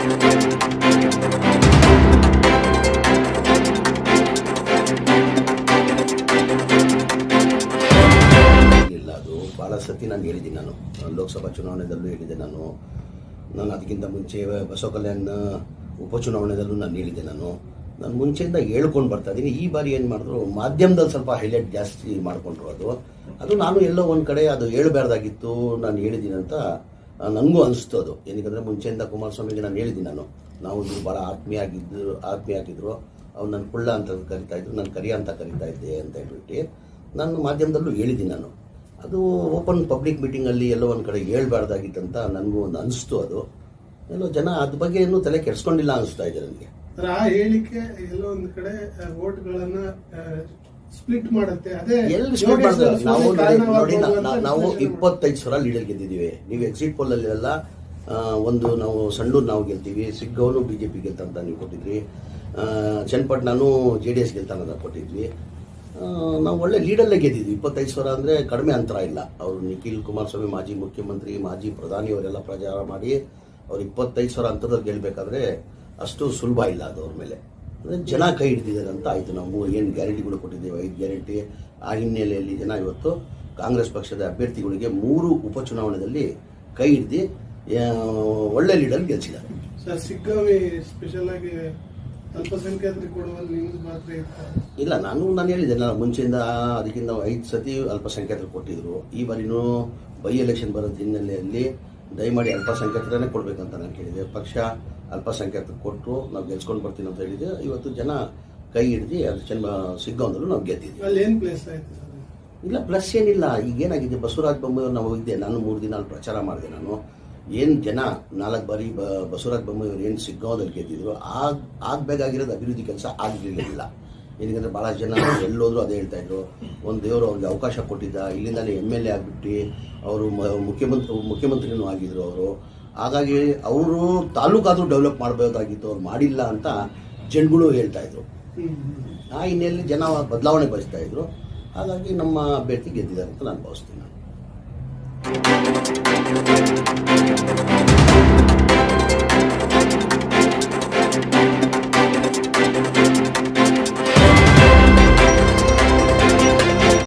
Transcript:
ಇಲ್ಲ, ಅದು ಭಾಳ ಸತಿ ನಾನು ಹೇಳಿದ್ದೀನಿ ನಾನು. ಲೋಕಸಭಾ ಚುನಾವಣೆದಲ್ಲೂ ಹೇಳಿದೆ ನಾನು. ನಾನು ಅದಕ್ಕಿಂತ ಮುಂಚೆ ಬಸವ ಕಲ್ಯಾಣ ಉಪಚುನಾವಣೆದಲ್ಲೂ ನಾನು ಹೇಳಿದೆ ನಾನು. ನಾನು ಮುಂಚೆಯಿಂದ ಹೇಳ್ಕೊಂಡು ಬರ್ತಾ ಇದ್ದೀನಿ. ಈ ಬಾರಿ ಏನು ಮಾಡಿದ್ರು, ಮಾಧ್ಯಮದಲ್ಲಿ ಸ್ವಲ್ಪ ಹೈಲೈಟ್ ಜಾಸ್ತಿ ಮಾಡಿಕೊಂಡ್ರು ಅದು. ಅದು ನಾನು ಎಲ್ಲೋ ಒಂದು ಕಡೆ ಅದು ಹೇಳ್ಬಾರ್ದಾಗಿತ್ತು, ನಾನು ಹೇಳಿದ್ದೀನಿ ಅಂತ ನನಗೂ ಅನಿಸ್ತು ಅದು. ಏನಕ್ಕೆ ಮುಂಚೆಯಿಂದ ಕುಮಾರಸ್ವಾಮಿಗೆ ನಾನು ಹೇಳಿದ್ದೀನಿ ನಾನು. ನಾವು ಇವರು ಭಾಳ ಆತ್ಮೀಯ ಆತ್ಮೀಯಾಗಿದ್ದರು ಆತ್ಮೀಯ ಅವ್ನು ನನ್ನ ಕುಳ್ಳ ಅಂತ ಕರಿತಾ ಇದ್ರು, ನಾನು ಕರಿಯ ಅಂತ ಕರಿತಾ ಇದ್ದೆ ಅಂತ ಹೇಳ್ಬಿಟ್ಟು ನನ್ನ ಮಾಧ್ಯಮದಲ್ಲೂ ಹೇಳಿದ್ದೀನಿ ನಾನು. ಅದು ಓಪನ್ ಪಬ್ಲಿಕ್ ಮೀಟಿಂಗಲ್ಲಿ ಎಲ್ಲೋ ಒಂದು ಕಡೆ ಹೇಳ್ಬಾರ್ದಾಗಿತ್ತಂತ ನನಗೂ ಒಂದು ಅನಿಸ್ತು ಅದು. ಎಲ್ಲೋ ಜನ ಅದ್ರ ಬಗ್ಗೆ ಇನ್ನೂ ತಲೆ ಕೆಡ್ಸ್ಕೊಂಡಿಲ್ಲ ಅನಿಸ್ತಾ ಇದೆ ನನಗೆ. ಆ ಹೇಳಿಕೆ ಎಲ್ಲೋ ಒಂದು ಕಡೆ ವೋಟ್ಗಳನ್ನ ಸ್ಪ್ಲಿಟ್ ಮಾಡುತ್ತೆ. ಅದೇ ಎಲ್ಲಿ ನಾವು ನೋಡಿ ನಾವು ಇಪ್ಪತ್ತೈದು ಸಾವಿರ ಲೀಡರ್ ಗೆದ್ದಿದ್ದೀವಿ. ನೀವು ಎಕ್ಸಿಟ್ ಪೋಲ್ ಅಲ್ಲಿ ಎಲ್ಲ ಒಂದು ನಾವು ಸಂಡೂರ್ ನಾವು ಗೆಲ್ತೀವಿ. ಸಿಗ್ಗವನು ಬಿ ಜೆ ಪಿ ಗೆಲ್ತಂತ ನೀವು ಕೊಟ್ಟಿದ್ರಿ. ಚನ್ನಪಟ್ಟಣನು ಚನ್ನಪಟ್ಟಣನೂ ಜೆ ಡಿ ಎಸ್ ಗೆಲ್ತಾನ ಕೊಟ್ಟಿದ್ವಿ. ನಾವು ಒಳ್ಳೆ ಲೀಡಲ್ಲೇ ಗೆದ್ದಿದ್ವಿ ಇಪ್ಪತ್ತೈದು ಸಾವಿರ ಅಂದರೆ ಕಡಿಮೆ ಅಂತರ ಇಲ್ಲ. ಅವರು ನಿಖಿಲ್ ಕುಮಾರಸ್ವಾಮಿ ಮಾಜಿ ಮುಖ್ಯಮಂತ್ರಿ ಮಾಜಿ ಪ್ರಧಾನಿ ಅವರೆಲ್ಲ ಪ್ರಚಾರ ಮಾಡಿ ಅವ್ರು ಇಪ್ಪತ್ತೈದು ಸಾವಿರ ಅಂತರದಲ್ಲಿ ಗೆಲ್ಲಬೇಕಾದ್ರೆ ಅಷ್ಟು ಸುಲಭ ಇಲ್ಲ ಅದು ಅವ್ರ ಮೇಲೆ. ಅಂದರೆ ಜನ ಕೈ ಹಿಡ್ದಿದ್ದಾರೆ ಅಂತ ಆಯಿತು. ನಾವು ಏನು ಗ್ಯಾರಂಟಿಗಳು ಕೊಟ್ಟಿದ್ದೇವೆ. ಐದು ಗ್ಯಾರಂಟಿ ಆ ಹಿನ್ನೆಲೆಯಲ್ಲಿ ಜನ ಇವತ್ತು ಕಾಂಗ್ರೆಸ್ ಪಕ್ಷದ ಅಭ್ಯರ್ಥಿಗಳಿಗೆ ಮೂರು ಉಪಚುನಾವಣೆಯಲ್ಲಿ ಕೈ ಹಿಡ್ದು ಒಳ್ಳೆ ಲೀಡರ್ ಗೆಲ್ಸಿದ್ದಾರೆ. ಸರ್ ಸಿಗ್ಗಾವಿ ಸ್ಪೆಷಲ್ ಆಗಿ ಅಲ್ಪಸಂಖ್ಯಾತರಿಗೆ ಕೊಡುವಲ್ಲಿ ನಿಮ್ದು ಮಾತ್ರ ಇತ್ತು? ಇಲ್ಲ ನಾನು ನಾನು ಹೇಳಿದೆ ನಾನು ಮುಂಚೆಯಿಂದ ಅದಕ್ಕಿಂತ ಐದು ಸತಿ ಅಲ್ಪಸಂಖ್ಯಾತರು ಕೊಟ್ಟಿದ್ರು. ಈ ಬಾರಿನೂ ಬೈ ಎಲೆಕ್ಷನ್ ಬರೋದ್ ಹಿನ್ನೆಲೆಯಲ್ಲಿ ದಯಮಾಡಿ ಅಲ್ಪಸಂಖ್ಯಾತರನ್ನೇ ಕೊಡಬೇಕಂತ ನಾನು ಕೇಳಿದೆ. ಪಕ್ಷ ಅಲ್ಪಸಂಖ್ಯಾತರು ಕೊಟ್ಟು ನಾವು ಗೆಲ್ಸ್ಕೊಂಡು ಬರ್ತೀನಿ ಅಂತ ಹೇಳಿದೆ. ಇವತ್ತು ಜನ ಕೈ ಹಿಡಿದು ಅದು ಚೆನ್ನ ಸಿಗ್ಗಾಂದಲ್ಲೂ ನಾವು ಗೆದ್ದಿದ್ವಿ ಅಲ್ಲಿ ಏನು ಪ್ಲೇಸ್ ಆಯಿತು ಸರ್? ಇಲ್ಲ ಪ್ಲಸ್ ಏನಿಲ್ಲ. ಈಗ ಏನಾಗಿದೆ ಬಸವರಾಜ ಬೊಮ್ಮಾಯಿ ನಾವು ಹೋಗಿದ್ದೆ ನಾನು ಮೂರು ದಿನ ಅಲ್ಲಿ ಪ್ರಚಾರ ಮಾಡಿದೆ ನಾನು. ಏನು ಜನ ನಾಲ್ಕು ಬಾರಿ ಬ ಬಸವರಾಜ ಬೊಮ್ಮಾಯಿ ಅವರು ಏನು ಸಿಗ್ಗಾಂವದಲ್ಲಿ ಗೆದ್ದಿದ್ರು ಆಗ ಆಗಬೇಕಾಗಿರೋದು ಅಭಿವೃದ್ಧಿ ಕೆಲಸ ಆಗಿರಲಿಲ್ಲ. ಏನಂದ್ರೆ ಭಾಳ ಜನ ಎಲ್ಲೋದ್ರು ಅದೇ ಹೇಳ್ತಾ ಇದ್ರು. ಒಂದು ದೇವರು ಅವ್ರಿಗೆ ಅವಕಾಶ ಕೊಟ್ಟಿದ್ದ. ಇಲ್ಲಿಂದಲೇ ಎಂ ಎಲ್ ಎ ಆಗಿಬಿಟ್ಟು. ಅವರು ಮುಖ್ಯಮಂತ್ರಿ ಮುಖ್ಯಮಂತ್ರಿನೂ ಆಗಿದ್ರು ಅವರು. ಹಾಗಾಗಿ ಅವರು ತಾಲೂಕಾದರೂ ಡೆವಲಪ್ ಮಾಡಬೇಕಾಗಿತ್ತು ಅವ್ರು ಮಾಡಿಲ್ಲ ಅಂತ ಜನಗಳು ಹೇಳ್ತಾ ಇದ್ರು. ಆ ಹಿನ್ನೆಲೆಯಲ್ಲಿ ಜನ ಬದಲಾವಣೆ ಬಯಸ್ತಾ ಇದ್ರು. ಹಾಗಾಗಿ ನಮ್ಮ ಅಭ್ಯರ್ಥಿ ಗೆದ್ದಿದ್ದಾರೆ ಅಂತ ನಾನು ಭಾವಿಸ್ತೀನಿ ನಾನು.